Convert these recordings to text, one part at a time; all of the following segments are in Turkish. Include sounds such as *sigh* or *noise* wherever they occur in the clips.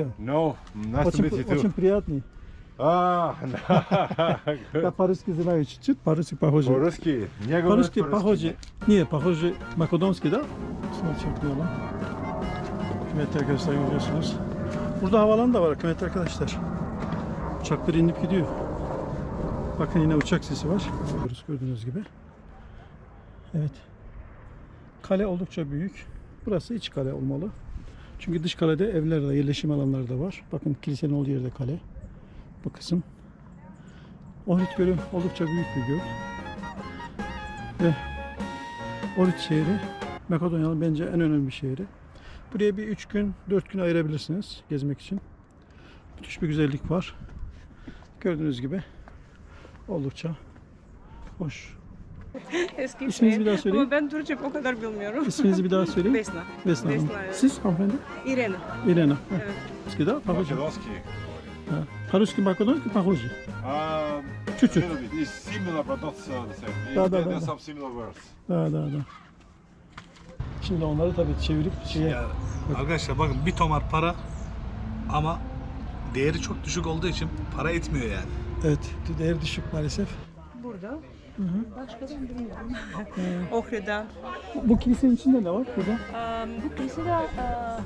видео? No, nice to Очень, meet you too. очень приятный. А, Я по-русски знаю чуть-чуть, по-русски похоже. по-русски. Не говорю По-русски похоже. Не, pохоже Makedonski da. Sonra çekiyorlar. Kıymetli arkadaşlar görüyorsunuz. Burada havalan da var kıymetli arkadaşlar. Uçaklar inip gidiyor. Bakın yine uçak sesi var. Görüyoruz gördüğünüz gibi. Evet. Kale oldukça büyük. Burası iç kale olmalı. Çünkü dış kalede evler de yerleşim alanları da var. Bakın kilisenin olduğu yerde kale. Bu kısım. Ohrid Gölü oldukça büyük bir göl. Ve Ohrid şehri Makedonya'nın bence en önemli şehri. Buraya bir 3 gün, 4 gün ayırabilirsiniz gezmek için. Müthiş bir güzellik var. Gördüğünüz gibi oldukça hoş. *laughs* Eski İsminizi şehir. bir daha söyleyin. Ama ben Türkçe o kadar bilmiyorum. İsminizi bir daha *laughs* söyleyin. Vesna. Vesna Hanım. Vesna, evet. Siz hanımefendi? Irena. Irena. Evet. Skida, Pahoji. Makedonski. Paruski, Makedonski, Pahoji. Um, Чуть-чуть. little bit. It's similar but not uh, the same. Da, da, There- da, There's da. some similar words. Daha daha daha. Şimdi onları tabii çevirip şeye Ya, arkadaşlar bakın bir tomar para ama değeri çok düşük olduğu için para etmiyor yani. evet değer düşük maalesef. Burada. Başkadan bilmiyorum. *laughs* Ohri'den. Bu, kilisenin içinde ne var burada? Um, bu kilise de uh,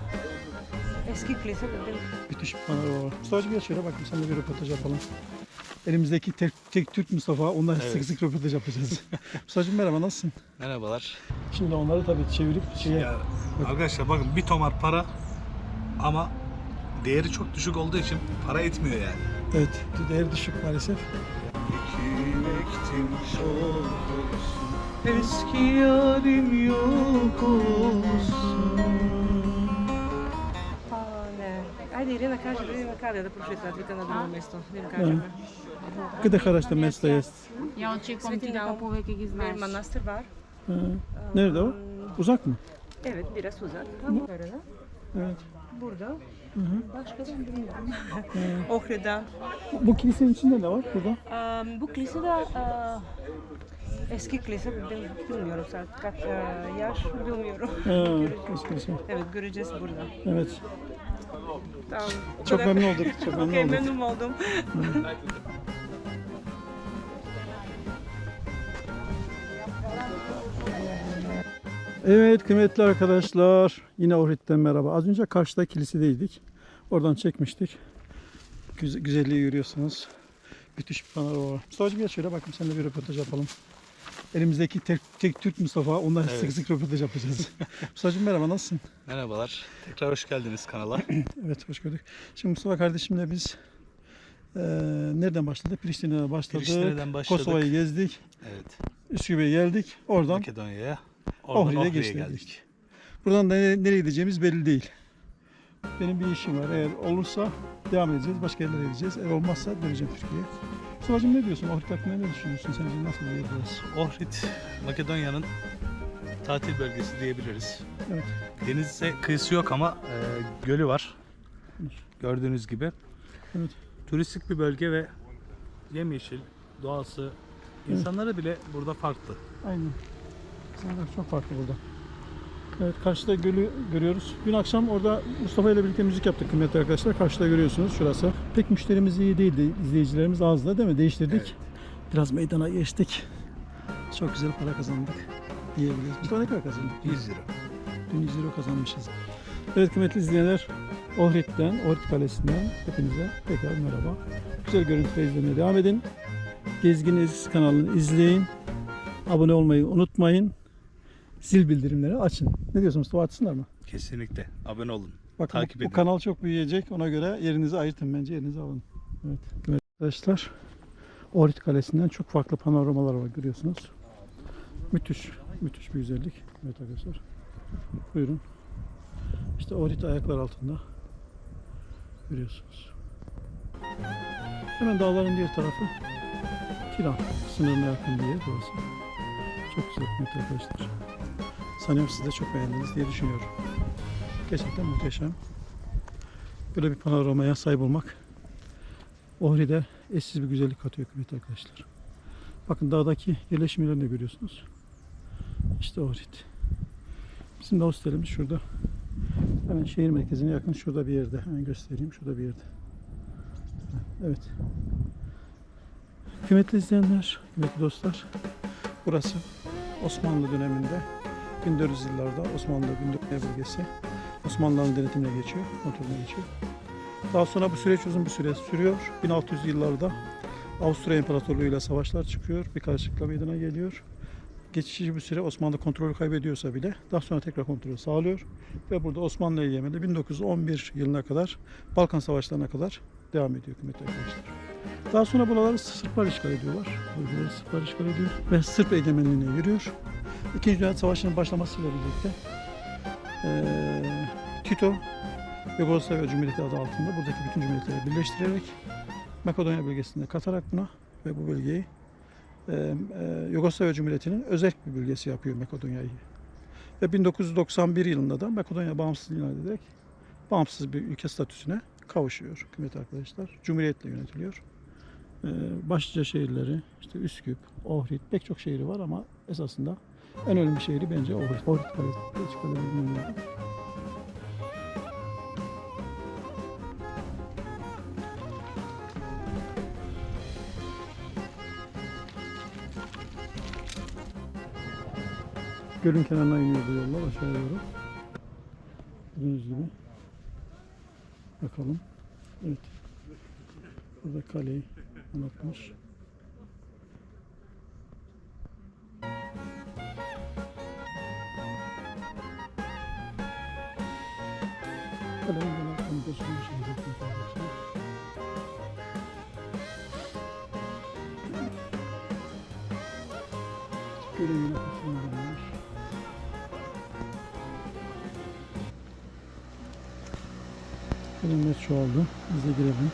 eski kilise. Ben Müthiş bir panorama var. Mustafa'cığım gel şöyle bakayım seninle bir röportaj yapalım. Elimizdeki tek, tek Türk Mustafa, ondan sık sık röportaj yapacağız. *laughs* Mustafa'cığım merhaba nasılsın? Merhabalar. Şimdi onları tabii çevirip şeye Ya, arkadaşlar bakın bir tomar para ama değeri çok düşük olduğu için para etmiyor yani. evet değer düşük maalesef. Eski yarim yok olsun. Pa ne. Ajde Irena kaže da idem na kada da prošeta Atlika na drugo mesto. Da kažem. Gıda haraçta mesle jest. Ja Sveti ti da povek ih Bir znaš. manastır var. Ha. Nerede o? Uzak mı? Evet biraz uzak. Evet. Burada. Başkadan bilmiyorum. *laughs* Ohri'den. Bu, bu kilisenin içinde ne var burada? Um, bu kilise de uh, eski kilise. Bilmiyorum saat kaç uh, yaş bilmiyorum. Ha, *laughs* eski kilise. Evet göreceğiz burada. Evet. Tamam. Çok memnun olduk. Çok *laughs* memnun Okey olduk. memnun oldum. Evet kıymetli arkadaşlar. Yine Ohrid'den merhaba. Az önce karşıda kilisedeydik. Oradan çekmiştik. Güze- güzelliği görüyorsunuz. Müthiş bir panorama var. Mustafa'cığım gel şöyle bakayım seninle bir röportaj yapalım. Elimizdeki tek, tek Türk Mustafa. Ondan sık Evet. sık röportaj yapacağız. *laughs* Mustafa'cığım merhaba nasılsın? Merhabalar. Tekrar hoş geldiniz kanala. *clears throat* Evet hoş gördük. Şimdi Mustafa kardeşimle biz eee, nereden başladık? Priştine'den başladık. Priştine'den başladık. Kosova'yı gezdik. Evet. Üsküp'e geldik. Oradan Makedonya'ya. Oradan Ohri'ye Ohri'ye geçtik. geldik. Buradan da nereye, nereye gideceğimiz belli değil. Benim bir işim var. Eğer olursa devam edeceğiz. Başka yerlere gideceğiz. Eğer olmazsa döneceğim Türkiye'ye. Mustafa'cığım ne diyorsun? Ohrid hakkında ne düşünüyorsun? Sence nasıl bir yer burası? Ohrid, Makedonya'nın tatil bölgesi diyebiliriz. Evet. Denize kıyısı yok ama e, gölü var. Gördüğünüz gibi. Evet. Turistik bir bölge ve yemyeşil, doğası, insanları bile burada farklı. Aynen. İnsanlar çok farklı burada. Evet karşıda gölü görüyoruz. Dün akşam orada Mustafa ile birlikte müzik yaptık kıymetli arkadaşlar. Karşıda görüyorsunuz şurası. Pek müşterimiz iyi değildi. İzleyicilerimiz azdı değil mi? Değiştirdik. Biraz meydana geçtik. Çok güzel para kazandık diyebiliriz. Mustafa ne kadar kazandık? 100 lira. Dün 100 euro kazanmışız. Evet kıymetli izleyenler Ohrid'den, Ohrid Kalesi'nden hepinize tekrar merhaba. Güzel görüntüler izlemeye devam edin. Gezginiz kanalını izleyin. Abone olmayı unutmayın. Zil bildirimleri açın. Ne diyorsun Mustafa açsınlar mı? Kesinlikle. Abone olun. Bak Takip bu, bu edin. kanal çok büyüyecek. Ona göre yerinizi ayırtın bence. Yerinizi alın. Evet. evet. Arkadaşlar Ohrid Kalesi'nden çok farklı panoramalar var görüyorsunuz. Müthiş. Müthiş bir güzellik. Evet arkadaşlar. Buyurun. İşte Ohrid ayaklar altında. Görüyorsunuz. Hemen dağların diğer tarafı Tiran. Sınırına yakın bir yer burası. Çok güzel kıymetli arkadaşlar. Sanıyorum siz de çok beğendiniz diye düşünüyorum. Gerçekten muhteşem. Böyle bir panoramaya sahip olmak Ohri'de eşsiz bir güzellik katıyor kıymetli arkadaşlar. Bakın dağdaki yerleşim yerlerini de görüyorsunuz. İşte Ohrid. Bizim de hostelimiz şurada. Hemen şehir merkezine yakın şurada bir yerde. Hemen göstereyim. Şurada bir yerde. Evet. Kıymetli izleyenler, kıymetli dostlar. Burası Osmanlı döneminde 1400 yıllarda Osmanlı Gündoğdu bölgesi Osmanlıların denetimine geçiyor, kontrolüne geçiyor. Daha sonra bu süreç uzun bir süre sürüyor. 1600 yıllarda Avusturya İmparatorluğu ile savaşlar çıkıyor. Bir karışıklıkla meydana geliyor. Geçici bir süre Osmanlı kontrolü kaybediyorsa bile daha sonra tekrar kontrolü sağlıyor. Ve burada Osmanlı egemenliği 1911 yılına kadar Balkan Savaşlarına kadar devam ediyor kıymetli arkadaşlar. Daha sonra buraları Sırplar işgal ediyorlar. Bölgeleri Sırplar işgal ediyor ve Sırp egemenliğine yürüyor. İkinci Dünya Savaşı'nın başlamasıyla birlikte eee Tito Yugoslavya Cumhuriyeti adı altında buradaki bütün cumhuriyetleri birleştirerek Makedonya bölgesinde katarak buna ve bu bölgeyi e, e, Yugoslavya Cumhuriyeti'nin özel bir bölgesi yapıyor Makedonya'yı. Ve 1991 yılında da Makedonya bağımsızlığını ilan ederek bağımsız bir ülke statüsüne kavuşuyor kıymetli arkadaşlar. Cumhuriyetle yönetiliyor. E, başlıca şehirleri işte Üsküp, Ohrid pek çok şehri var ama esasında en önemli şehri bence Ohrid. Ohrid Kalesi. Bilmiyorum. Gölün kenarına iniyor bu yollar aşağı doğru. Gördüğünüz gibi. Bakalım. Evet. Burada kaleyi anlatmış. Kalenin genel komutasını şey yapmak arkadaşlar. Yine kısmını görüyoruz. Millet çoğaldı. Biz de girelim.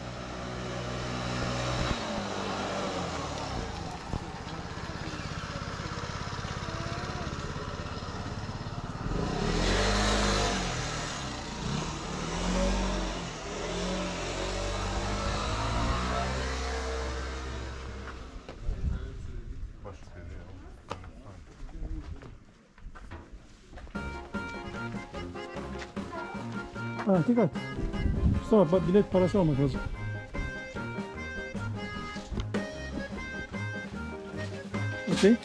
Ha dikkat. Mustafa bak, bilet parası almak lazım. Okey.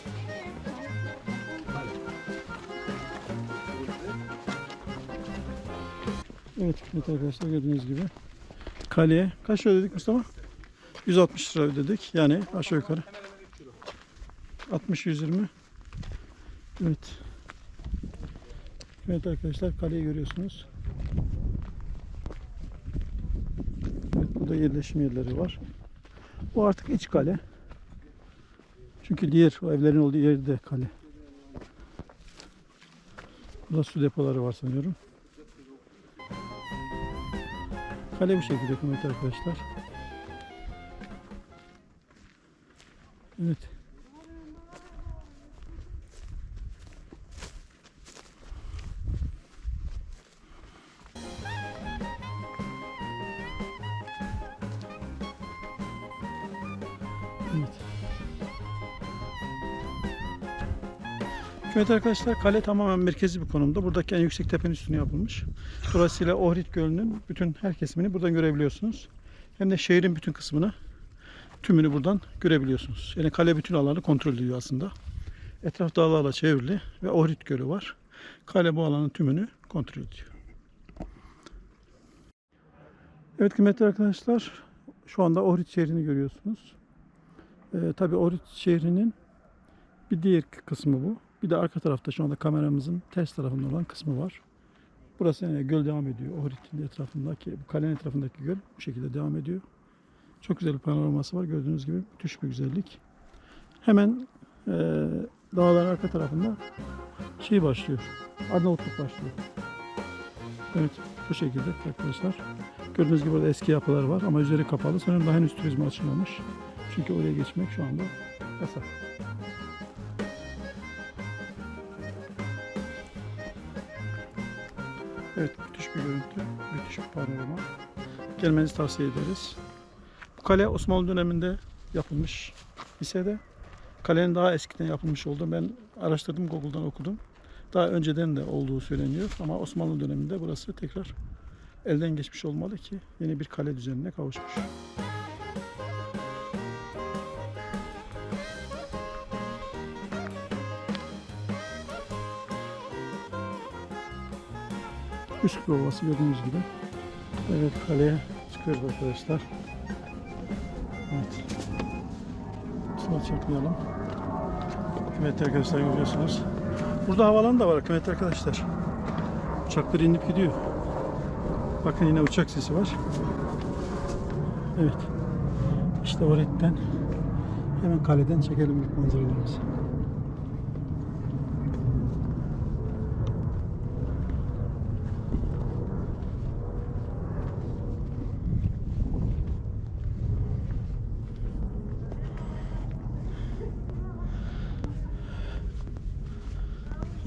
Evet, evet arkadaşlar gördüğünüz gibi kaleye kaç ödedik Mustafa? 160 lira ödedik. Yani aşağı yukarı 60-120 Evet. Evet arkadaşlar kaleyi görüyorsunuz. Evet, burada yerleşim yerleri var. Bu artık iç kale. Çünkü diğer o evlerin olduğu yeri de kale. Burada su depoları var sanıyorum. Kale bu şekilde kıymetli arkadaşlar. Evet. Evet. Evet arkadaşlar kale tamamen merkezi bir konumda. Buradaki en yüksek tepenin üstüne yapılmış. Dolayısıyla Ohrid Gölü'nün bütün her kesimini buradan görebiliyorsunuz. Hem de şehrin bütün kısmını tümünü buradan görebiliyorsunuz. Yani kale bütün alanı kontrol ediyor aslında. Etraf dağlarla çevrili ve Ohrid Gölü var. Kale bu alanın tümünü kontrol ediyor. Evet kıymetli arkadaşlar şu anda Ohrid şehrini görüyorsunuz. Ee, tabii Ohrid şehrinin bir diğer kısmı bu. Bir de arka tarafta şu anda kameramızın ters tarafında olan kısmı var. Burası yani göl devam ediyor. Ohrid'in etrafındaki, bu kalenin etrafındaki göl bu şekilde devam ediyor. Çok güzel bir panoraması var. Gördüğünüz gibi müthiş bir güzellik. Hemen e, dağların arka tarafında şey başlıyor. Arnavutluk başlıyor. Evet bu şekilde arkadaşlar. Gördüğünüz gibi burada eski yapılar var ama üzeri kapalı. Daha henüz turizme açılmamış. Çünkü oraya geçmek şu anda yasak. Evet müthiş bir görüntü, müthiş bir panorama. Gelmenizi tavsiye ederiz. Bu kale Osmanlı döneminde yapılmış lisede. Kalenin daha eskiden yapılmış olduğunu ben araştırdım, Google'dan okudum. Daha önceden de olduğu söyleniyor ama Osmanlı döneminde burası tekrar elden geçmiş olmalı ki yeni bir kale düzenine kavuşmuş. Üsküp Ovası gördüğünüz gibi. Evet kaleye çıkıyoruz arkadaşlar. Evet. Sıra çekmeyelim. Kıymetli arkadaşlar görüyorsunuz. Burada havalan da var kıymetli arkadaşlar. Uçaklar inip gidiyor. Bakın yine uçak sesi var. Evet. İşte oradan hemen kaleden çekelim ilk manzaralarımızı.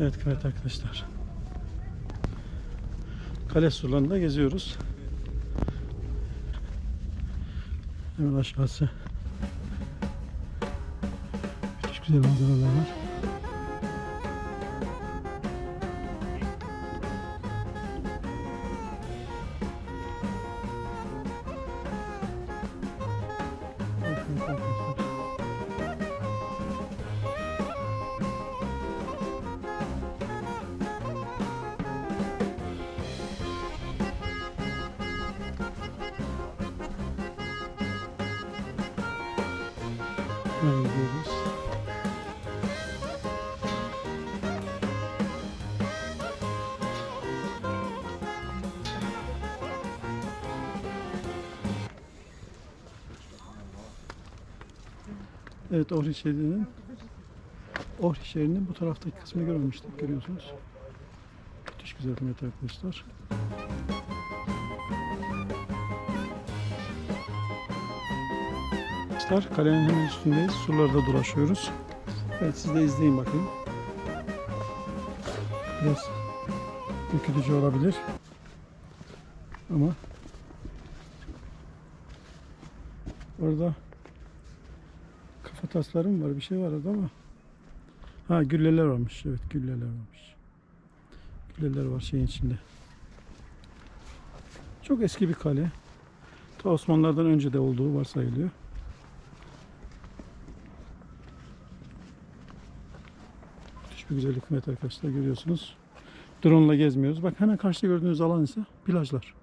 Evet kıymetli arkadaşlar. Kale surlarında geziyoruz. Hemen aşağısı. Müthiş güzel manzaralar var. Evet Ohri şehrinin Ohri şehrinin bu taraftaki kısmını görmemiştik görüyorsunuz. Müthiş güzel kıymetli arkadaşlar. Arkadaşlar kalenin hemen üstündeyiz. Surlarda dolaşıyoruz. Evet siz de izleyin bakayım. Biraz ürkütücü olabilir. Ama orada kafa tasları mı var? Bir şey var orada ama ha gülleler varmış. Evet gülleler varmış. Gülleler var şeyin içinde. Çok eski bir kale. Ta Osmanlılardan önce de olduğu varsayılıyor. Müthiş bir güzellik kıymet arkadaşlar görüyorsunuz. Drone ile gezmiyoruz. Bak hemen karşıda gördüğünüz alan ise plajlar.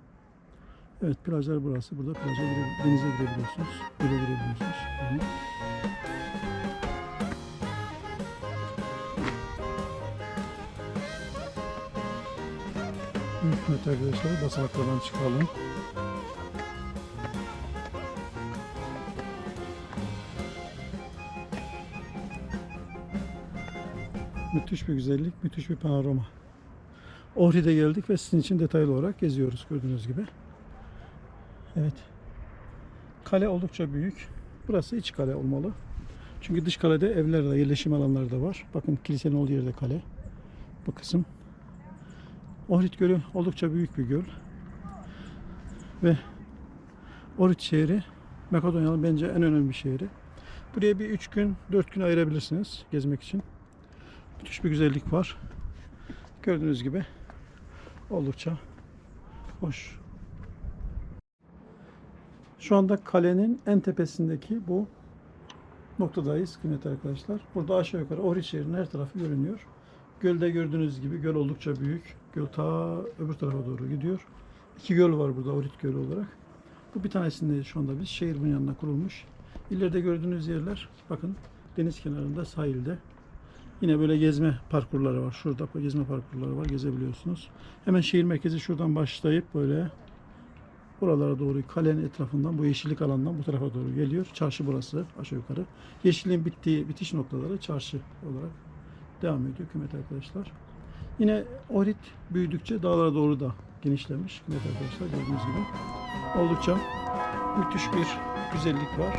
Evet plajlar burası. Burada plaja gire, denize girebiliyorsunuz. Göle girebiliyorsunuz. Hı kıymetli arkadaşlar basamaklardan çıkalım. Müthiş bir güzellik, müthiş bir panorama. Ohri'de geldik ve sizin için detaylı olarak geziyoruz gördüğünüz gibi. Evet. Kale oldukça büyük. Burası iç kale olmalı. Çünkü dış kalede evler de yerleşim alanları da var. Bakın kilisenin olduğu yerde kale. Bu kısım. Ohrid Gölü oldukça büyük bir göl. Ve Ohrid şehri Makedonya'nın bence en önemli şehri. Buraya bir 3 gün, 4 gün ayırabilirsiniz gezmek için. Müthiş bir güzellik var. Gördüğünüz gibi oldukça hoş. Şu anda kalenin en tepesindeki bu noktadayız kıymetli arkadaşlar. Burada aşağı yukarı Ohrid şehrinin her tarafı görünüyor. Gölde gördüğünüz gibi göl oldukça büyük. Göl ta öbür tarafa doğru gidiyor. İki göl var burada Ohrid Gölü olarak. Bu bir tanesinde şu anda biz şehir bunun yanına kurulmuş. İleride gördüğünüz yerler bakın deniz kenarında sahilde. Yine böyle gezme parkurları var. Şurada gezme parkurları var. Gezebiliyorsunuz. Hemen şehir merkezi şuradan başlayıp böyle buralara doğru kalenin etrafından bu yeşillik alandan bu tarafa doğru geliyor. Çarşı burası aşağı yukarı. Yeşilliğin bittiği bitiş noktaları çarşı olarak devam ediyor kıymetli arkadaşlar. Yine Ohrid büyüdükçe dağlara doğru da genişlemiş kıymetli arkadaşlar gördüğünüz gibi. Oldukça müthiş bir güzellik var.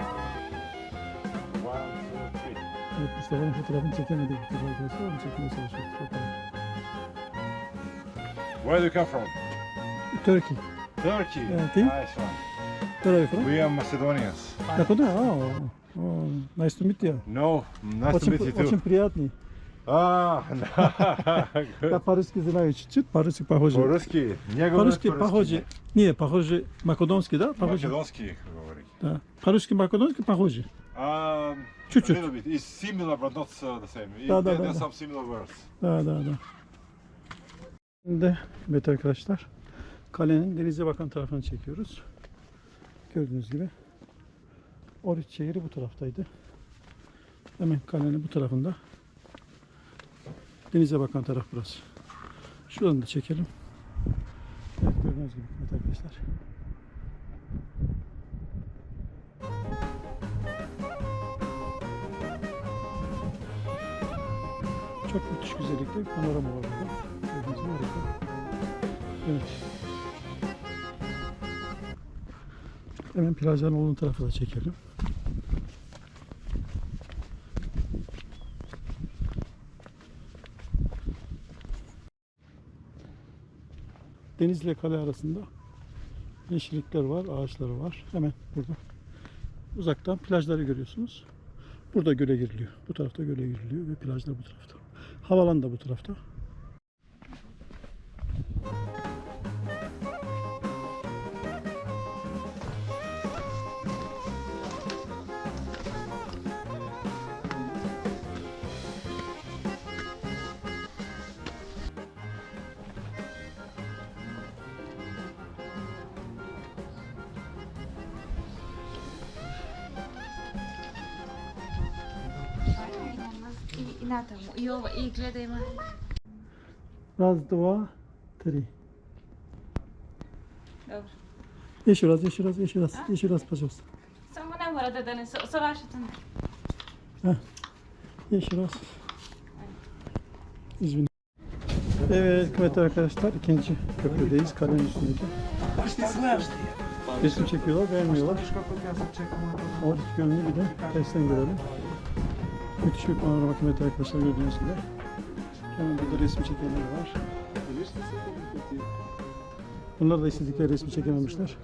One, two, three. Evet Mustafa'nın fotoğrafını çekemedik bir türlü arkadaşlar. Onu çekmeye çalışıyoruz. Bakalım. Where do you come from? Turkey. Turkey. Yeah, I think- Nice one. Where are you from? We are Macedonians. Macedonia. Oh, oh, nice to meet you. No, nice to Очень, meet you очень too. приятный. А, Ja *laughs* по-русски знаю чуть-чуть, по-русски похоже. по-русски. Не говорю По-русски похоже. Не, похоже, македонский, да? Похоже. Македонский говорить. Да. По-русски македонский похоже. Um, Чуть-чуть. A little bit. It's similar, but not uh, the same. It, Da, da, there da, are da. some similar words. Da, da, da. Şimdi evet arkadaşlar kalenin denize bakan tarafını çekiyoruz. Gördüğünüz gibi Orit şehri bu taraftaydı. Hemen kalenin bu tarafında denize bakan taraf burası. Şuradan da çekelim. Evet gördüğünüz gibi evet arkadaşlar. Çok müthiş güzellikte bir panorama var burada. Gördüğünüz gibi harika. Evet. Hemen plajların olduğu tarafı da çekelim. Deniz ile kale arasında yeşillikler var, ağaçları var. Hemen burada. Uzaktan plajları görüyorsunuz. Burada göle giriliyor. Bu tarafta göle giriliyor ve plajlar bu tarafta. Havalan da bu tarafta. И, и на тому. И ова, и гледай ма. Раз, два, три. Dobro. Еще раз, еще раз, еще раз, еще раз, пожалуйста. Само не мора да дане со, со вашата не. Еще раз. İzmir. Evet kıymetli arkadaşlar ikinci köprüdeyiz kalenin üstündeki. Resim çekiyorlar beğenmiyorlar. Orit Gölü'nü bir de tersten görelim. Müthiş bir panorama kıymetli arkadaşlar gördüğünüz gibi. Hemen burada resim çekenler var. Bunlar da istedikleri resmi çekememişler.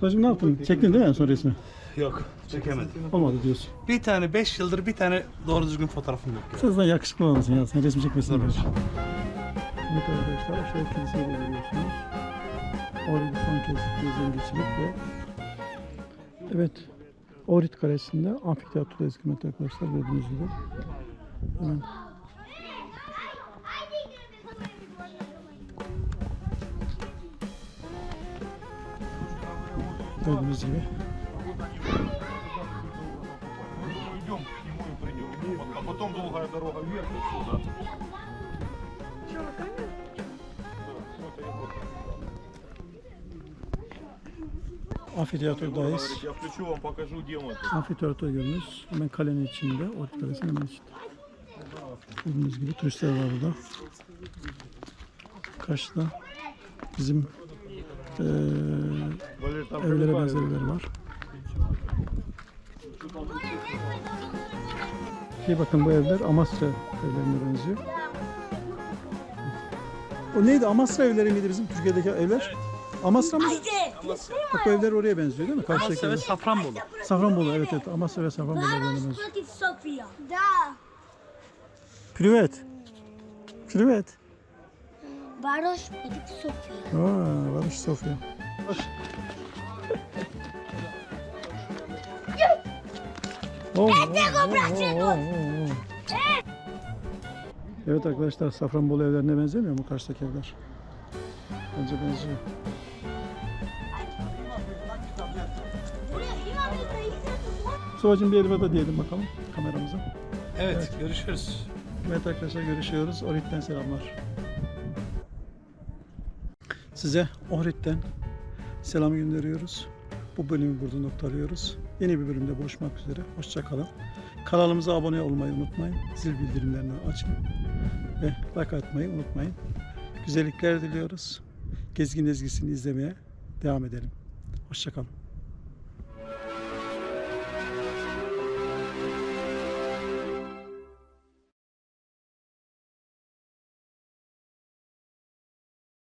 Hacım ne yaptın? Çektin değil mi son resmi? Yok çekemedim. Olmadı diyorsun. Bir tane 5 yıldır bir tane doğru düzgün fotoğrafım yok. ya. Sen zaten yakışıklı olmasın ya. Sen resim çekmesin. Evet arkadaşlar şöyle kiliseyi de görüyorsunuz. Orada son kez gözden geçirip ve Evet. Orit Kalesi'nde amfiteyatrodayız kıymetli arkadaşlar gördüğünüz gibi. Hemen Gördüğünüz gibi. Идем к нему и придем. А потом долгая дорога вверх отсюда. Amfiteyatrodayız. Я amfiteyatrodayız. Amfiteyatroda görünüz. Hemen kalenin içinde. Orta kalesinin hemen içinde. Gördüğünüz gibi turistler var burada. Karşıda bizim e, evlere benzer var. Ki bakın bu evler Amasya evlerine benziyor. O neydi? Amasra evleri miydi bizim Türkiye'deki evler? Evet. Amasra mı? Bak bu evler oraya benziyor değil mi? Karşıdaki Amasya ve evler. Safranbolu. Safranbolu evet evet. Amasra ve Safranbolu evlerine Varoš benziyor. protiv Sofija. Da. Privet. Privet. Varoš protiv Sofija. Aa, varmış Sofya. Oh, oh, oh, oh, oh. Evet arkadaşlar Safranbolu evlerine benzemiyor mu karşıdaki evler? Bence benziyor. Sıvacım bir elveda diyelim bakalım kameramıza. Evet, görüşürüz. Evet arkadaşlar görüşüyoruz. Ohrid'den selamlar. Size Ohrid'den selam gönderiyoruz. Bu bölümü burada noktalıyoruz. Yeni bir bölümde buluşmak üzere. Hoşça kalın. Kanalımıza abone olmayı unutmayın. Zil bildirimlerini açın. Ve like atmayı unutmayın. Güzellikler diliyoruz. Gezgin ezgisini izlemeye devam edelim. Hoşça kalın.